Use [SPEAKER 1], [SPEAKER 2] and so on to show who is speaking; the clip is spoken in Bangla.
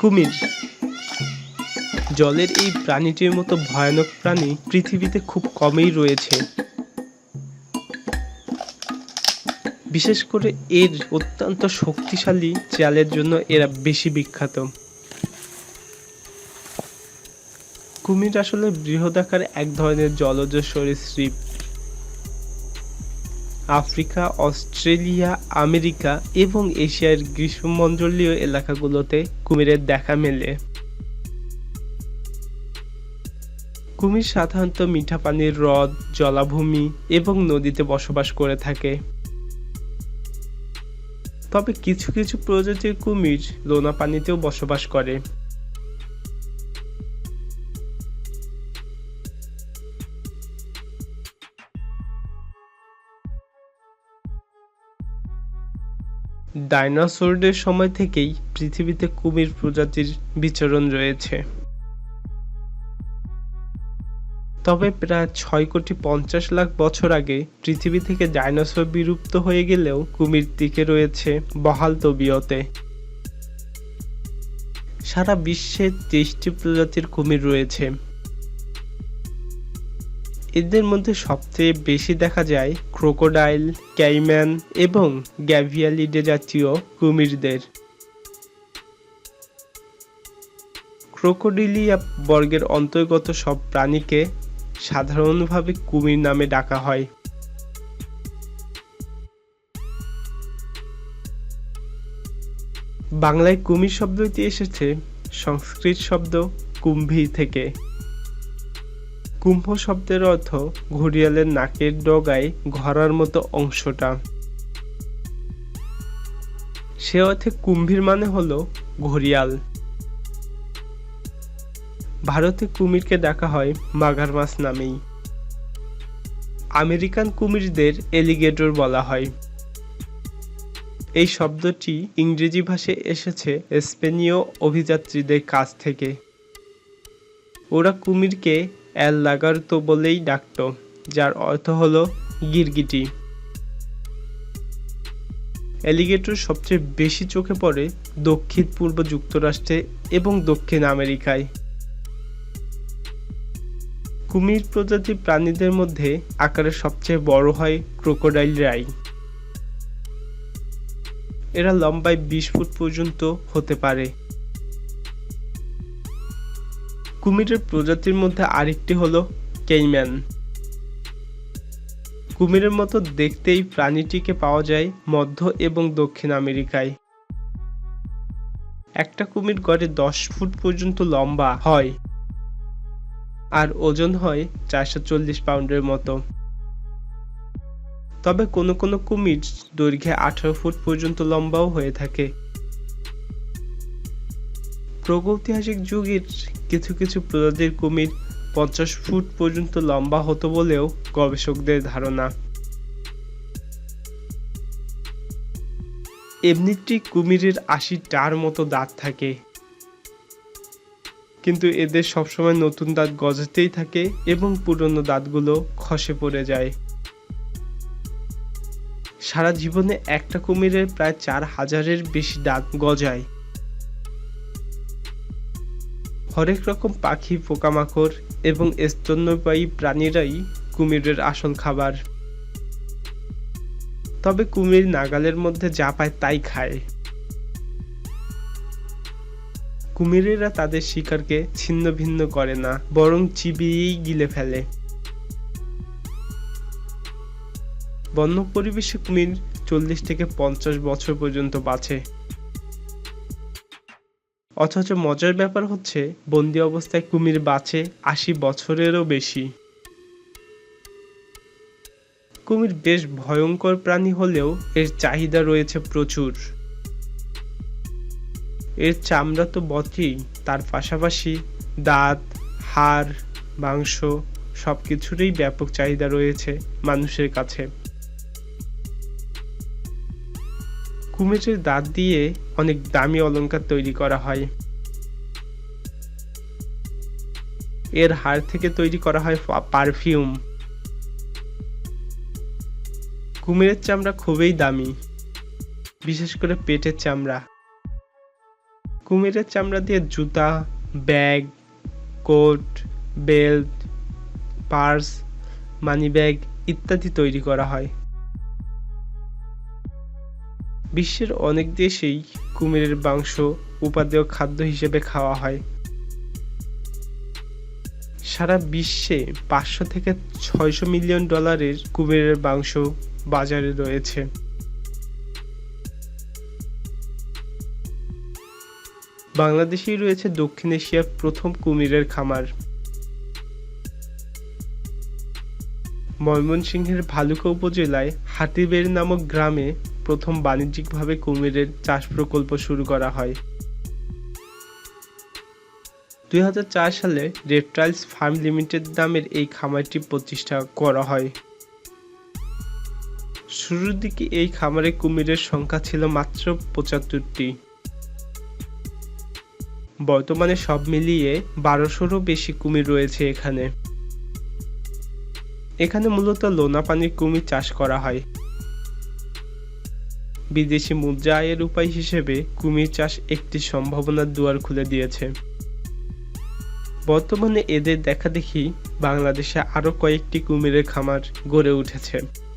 [SPEAKER 1] কুমির। জলের এই প্রাণীটির মতো ভয়ানক প্রাণী পৃথিবীতে খুব কমই রয়েছে। বিশেষ করে এর অত্যন্ত শক্তিশালী চালের জন্য এরা বেশি বিখ্যাত। কুমির আসলে বৃহদাকার এক ধরনের জলজ সরীসৃপ। আফ্রিকা, অস্ট্রেলিয়া, আমেরিকা এবং এশিয়ার গ্রীষ্মমণ্ডলীয় এলাকাগুলোতে কুমিরের দেখা মেলে। কুমির সাধারণত মিঠা পানির হ্রদ, জলাভূমি এবং নদীতে বসবাস করে থাকে। তবে কিছু কিছু প্রজাতির কুমির লোনা পানিতেও বসবাস করে। ডাইনোসরদের সময় থেকেই পৃথিবীতে কুমির প্রজাতির বিচরণ রয়েছে। তবে প্রায় ছয় কোটি পঞ্চাশ লাখ বছর আগে পৃথিবী থেকে ডাইনোসর বিলুপ্ত হয়ে গেলেও কুমির টিকে রয়েছে বহাল তবিয়তে। সারা বিশ্বে তেইশটি প্রজাতির কুমির রয়েছে। এদের মধ্যে সবচেয়ে বেশি দেখা যায় ক্রোকোডাইল, ক্যাইম্যান এবং গ্যাভিয়ালিডে জাতীয় কুমিরদের। ক্রোকোডিলিয়া বর্গের অন্তর্গত সব প্রাণীকে সাধারণভাবে কুমির নামে ডাকা হয়। বাংলায় কুমির শব্দটি এসেছে সংস্কৃত শব্দ কুম্ভী থেকে। কুম্ভ শব্দের অর্থ ঘড়িয়ালের নাকের ডগায় ঘরার মতো অংশটা। সে অর্থে কুম্ভীর মানে হলো ঘড়িয়াল। ভারতে কুমিরকে ডাকা হয় মাগার মাছ নামেই। আমেরিকান কুমিরদের এলিগেটর বলা হয়। এই শব্দটি ইংরেজি ভাষায় এসেছে স্পেনীয় অভিযাত্রীদের কাছ থেকে। ওরা কুমিরকে অ্যাল লাগারতো বলেই ডাকত, যার অর্থ হল গিরগিটি। অ্যালিগেটর সবচেয়ে বেশি চোখে পড়ে দক্ষিণ পূর্ব যুক্তরাষ্ট্রে এবং দক্ষিণ আমেরিকায়। কুমির প্রজাতির প্রাণীদের মধ্যে আকারে সবচেয়ে বড় হয় ক্রোকোডাইল রাই। এরা লম্বায় বিশ ফুট পর্যন্ত হতে পারে। কুমিরের প্রজাতির মধ্যে আরেকটি হলো কেইম্যান কুমিরের মতো দেখতেই প্রাণীটিকে পাওয়া যায় মধ্য এবং দক্ষিণ আমেরিকায়। একটা কুমির গড়ে দশ ফুট পর্যন্ত লম্বা হয় আর ওজন হয় চারশো চল্লিশ পাউন্ডের মতো। তবে কোনো কোনো কুমির দৈর্ঘ্যে আঠারো ফুট পর্যন্ত লম্বাও হয়ে থাকে। প্রাগৈতিহাসিক যুগের কিছু কিছু প্রজাতির কুমির পঞ্চাশ ফুট পর্যন্ত লম্বা হতো বলেও গবেষকদের ধারণা। এমনিটি কুমিরের আশিটার মতো দাঁত থাকে। কিন্তু এদের সবসময় নতুন দাঁত গজাতেই থাকে এবং পুরনো দাঁতগুলো খসে পড়ে যায়। সারা জীবনে একটা কুমিরের প্রায় চার হাজারের বেশি দাঁত গজায়। হরেক রকম পাখি, পোকামাকড় এবং স্তন্যপায়ী প্রাণীরাই কুমিরের আসল খাবার। তবে কুমির নাগালের মধ্যে যা পায় তাই খায়। কুমিরেরা তাদের শিকারকে ছিন্ন ভিন্ন করে না, বরং চিবিয়েই গিলে ফেলে। বন্য পরিবেশে কুমির চল্লিশ থেকে পঞ্চাশ বছর পর্যন্ত বাঁচে। অথচ মজার ব্যাপার হচ্ছে, বন্দি অবস্থায় কুমির বাঁচে আশি বছরেরও বেশি। কুমির বেশ ভয়ঙ্কর প্রাণী হলেও এর চাহিদা রয়েছে প্রচুর। এর চামড়া তো বটেই, তার পাশাপাশি দাঁত, হাড়, মাংস সব কিছুরই ব্যাপক চাহিদা রয়েছে মানুষের কাছে। কুমিরের দাঁত দিয়ে অনেক দামি অলংকার তৈরি করা হয়। এর হাড় থেকে তৈরি করা হয় পারফিউম। কুমিরের চামড়া খুবই দামি, বিশেষ করে পেটের চামড়া। কুমিরের চামড়া দিয়ে জুতা, bag, coat, belt, purse, money bag ইত্যাদি তৈরি করা হয়। বিশ্বের অনেক দেশেই কুমিরের মাংস উপাদেয় খাদ্য হিসেবে খাওয়া হয়। সারা বিশ্বে পাঁচশো থেকে ছয়শো মিলিয়ন ডলারের কুমিরের মাংস বাজারে রয়েছে। বাংলাদেশেই রয়েছে দক্ষিণ এশিয়ার প্রথম কুমিরের খামার। ময়মনসিংহের ভালুকা উপজেলায় হাতিবেড় নামক গ্রামে প্রথম বাণিজ্যিকভাবে কুমিরের চাষ প্রকল্প শুরু করা হয়। দুই হাজার চার সালে রেপটাইলস ফার্ম লিমিটেড নামের এই খামারটি প্রতিষ্ঠা করা হয়। শুরুর দিকে এই খামারে কুমিরের সংখ্যা ছিল মাত্র পঁচাত্তরটি। বর্তমানে সব মিলিয়ে বারোশোরও বেশি কুমির রয়েছে এখানে। এখানে মূলত লোনা পানির কুমির চাষ করা হয়। বিদেশি মুদ্রা আয়ের উপায় হিসেবে কুমির চাষ একটি সম্ভাবনার দুয়ার খুলে দিয়েছে। বর্তমানে এদের দেখাদেখি বাংলাদেশে আরও কয়েকটি কুমিরের খামার গড়ে উঠেছে।